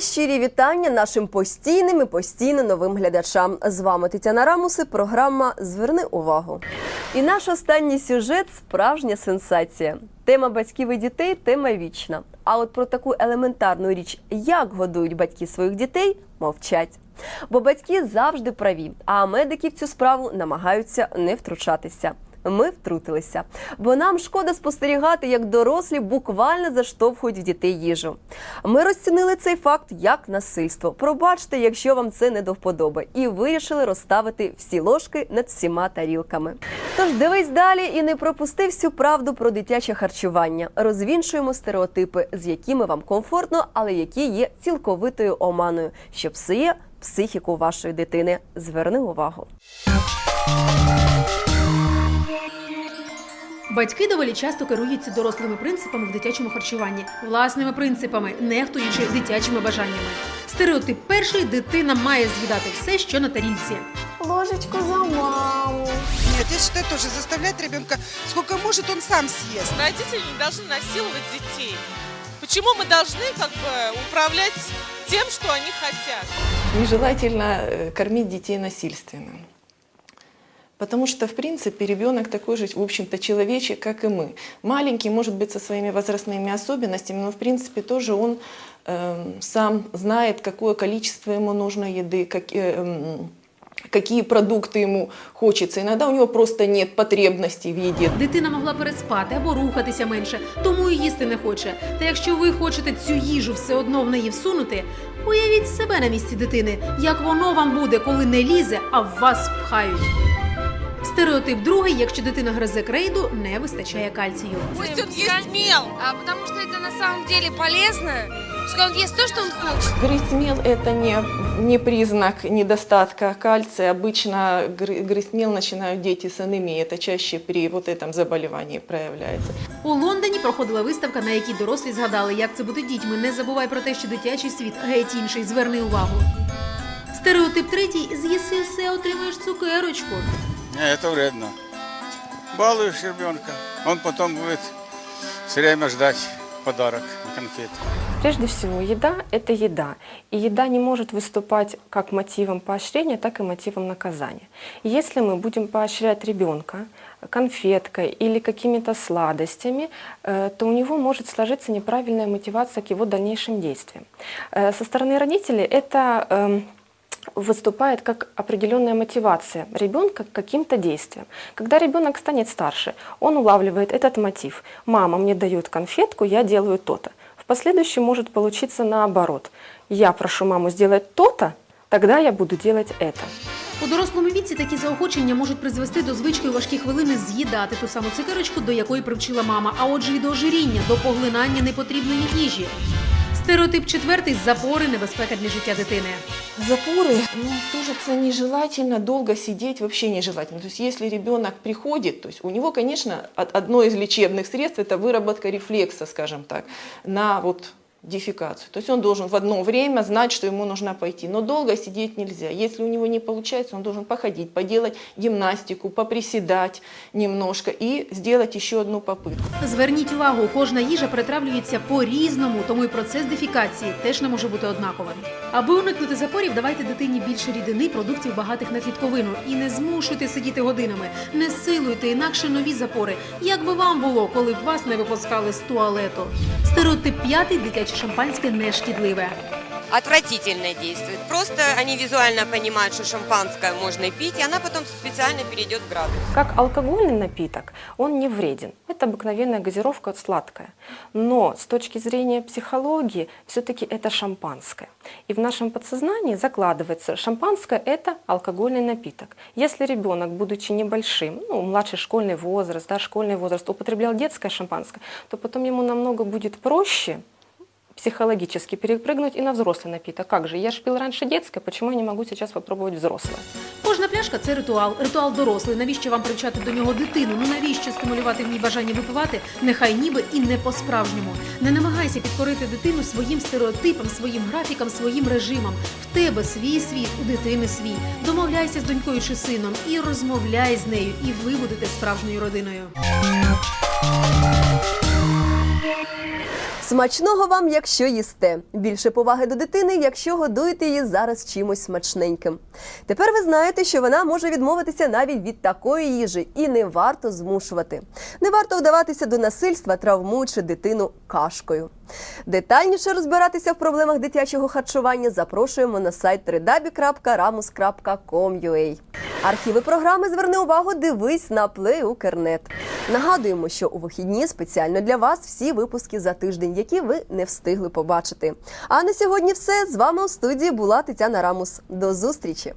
Щирі вітання нашим постійним і постійно новим глядачам. З вами Тетяна Рамуси. Програма Зверни увагу. І наш останній сюжет справжня сенсація. Тема батьків і дітей тема вічна. А от про таку елементарну річ, як годують батьки своїх дітей, мовчать. Бо батьки завжди праві, а медики в цю справу намагаються не втручатися. Ми втрутилися, бо нам шкода спостерігати, як дорослі буквально заштовхують в дітей їжу. Ми розцінили цей факт як насильство. Пробачте, якщо вам це не до вподоби, і вирішили розставити всі ложки над всіма тарілками. Тож дивись далі і не пропусти всю правду про дитяче харчування. Розвінчуємо стереотипи, з якими вам комфортно, але які є цілковитою оманою, що псує психіку вашої дитини. Зверни увагу. Батьки доволі часто керуються дорослими принципами в дитячому харчуванні, власними принципами, нехтуючи дитячими бажаннями. Стереотип перший дитина має з'їдати все, що на тарілці. Ложечку за маму. Нет, я считаю тоже заставлять ребенка, сколько может, он сам съест. Родители не должны насиловать детей. Почему мы должны как бы управлять тем, что они хотят? Нежелательно э, кормить детей насильственно. Потому что, в принципе, ребенок такой же, в общем-то, человечек, как и мы. Маленький, может быть, со своими возрастными особенностями, но, в принципе, тоже он эм, сам знает, какое количество ему нужно еды, как, э, эм, какие продукты ему хочется. Иногда у него просто нет потребностей в еде. Дитина могла переспати або рухатися менше, тому і їсти не хоче. Та якщо ви хочете цю їжу все одно в неї всунути, уявіть себе на місці дитини, як воно вам буде, коли не лізе, а в вас пхають. Стереотип другий, якщо дитина гризе крейду, не вистачає кальцію. Пусть он ест мел. А потому что это на самом деле полезно. Пускай он ест то, что он хочет. Грызть мел – это не, не признак недостатка кальция. Обычно гры- грызть мел начинают дети с анемией. Это чаще при вот этом заболевании проявляется. У Лондоні проходила виставка, на якій дорослі згадали, як це бути дітьми. Не забувай про те, що дитячий світ геть інший. Зверни увагу. Стереотип третій з'їси все, отримаєш цукерочку. Не, это вредно. Балуешь ребенка, он потом будет все время ждать подарок конфеты. Прежде всего, еда – это еда. И еда не может выступать как мотивом поощрения, так и мотивом наказания. Если мы будем поощрять ребенка конфеткой или какими-то сладостями, э, то у него может сложиться неправильная мотивация к его дальнейшим действиям. Э, Со стороны родителей это эм, выступает как определенная мотивация ребенка к каким-то действиям. Когда ребенок станет старше, он улавливает этот мотив. Мама мне дает конфетку, я делаю то-то. В последующем может получиться наоборот. Я прошу маму сделать то-то, тогда я буду делать это. У дорослому віці такі заохочення можуть призвести до звички у важкі хвилини з'їдати ту саму цукерочку, до якої привчила мама, а отже й до ожиріння, до поглинання непотрібної їжі. Стереотип четвертий запори небезпека для життя дитини. Запоры, ну, тоже это нежелательно, долго сидеть вообще нежелательно. То есть если ребенок приходит, то есть у него, конечно, од- одно из лечебных средств – это выработка рефлекса, скажем так, на вот дефекацию. То есть он должен в одно время знать, что ему нужно пойти. Но долго сидеть нельзя. Если у него не получается, он должен походить, поделать гимнастику, поприседать немножко и сделать еще одну попытку. Зверніть увагу, кожна їжа перетравлюється по-різному, тому і процес дефікації теж не може бути однаковим. Аби уникнути запорів, давайте дитині більше рідини, продуктів багатих на клітковину. І не змушуйте сидіти годинами, не силуйте, інакше нові запори. Як би вам було, коли б вас не випускали з туалету? Стереотип п'ятий дитяче шампанське не шкідливе. отвратительно действует. Просто они визуально понимают, что шампанское можно пить, и она потом специально перейдет в градус. Как алкогольный напиток, он не вреден. Это обыкновенная газировка сладкая. Но с точки зрения психологии, все-таки это шампанское. И в нашем подсознании закладывается, шампанское – это алкогольный напиток. Если ребенок, будучи небольшим, ну, младший школьный возраст, да, школьный возраст, употреблял детское шампанское, то потом ему намного будет проще психологически перепрыгнуть и на взрослый напиток. Как же, я же пил раньше детское, почему я не могу сейчас попробовать взрослое? Кожна пляшка це ритуал, ритуал дорослий. Навіщо вам привчати до нього дитину? Ну навіщо стимулювати в ній бажання випивати? Нехай ніби і не по-справжньому. Не намагайся підкорити дитину своїм стереотипам, своїм графікам, своїм режимам. В тебе свій світ, у дитини свій. Домовляйся з донькою чи сином і розмовляй з нею, і ви будете справжньою родиною. Смачного вам, якщо їсте. Більше поваги до дитини, якщо годуєте її зараз чимось смачненьким. Тепер ви знаєте, що вона може відмовитися навіть від такої їжі, і не варто змушувати. Не варто вдаватися до насильства, травмуючи дитину кашкою. Детальніше розбиратися в проблемах дитячого харчування запрошуємо на сайт www.ramus.com.ua. Архіви програми зверни увагу, дивись на плей Укрнет. Нагадуємо, що у вихідні спеціально для вас всі випуски за тиждень, які ви не встигли побачити. А на сьогодні все з вами у студії була Тетяна Рамус. До зустрічі!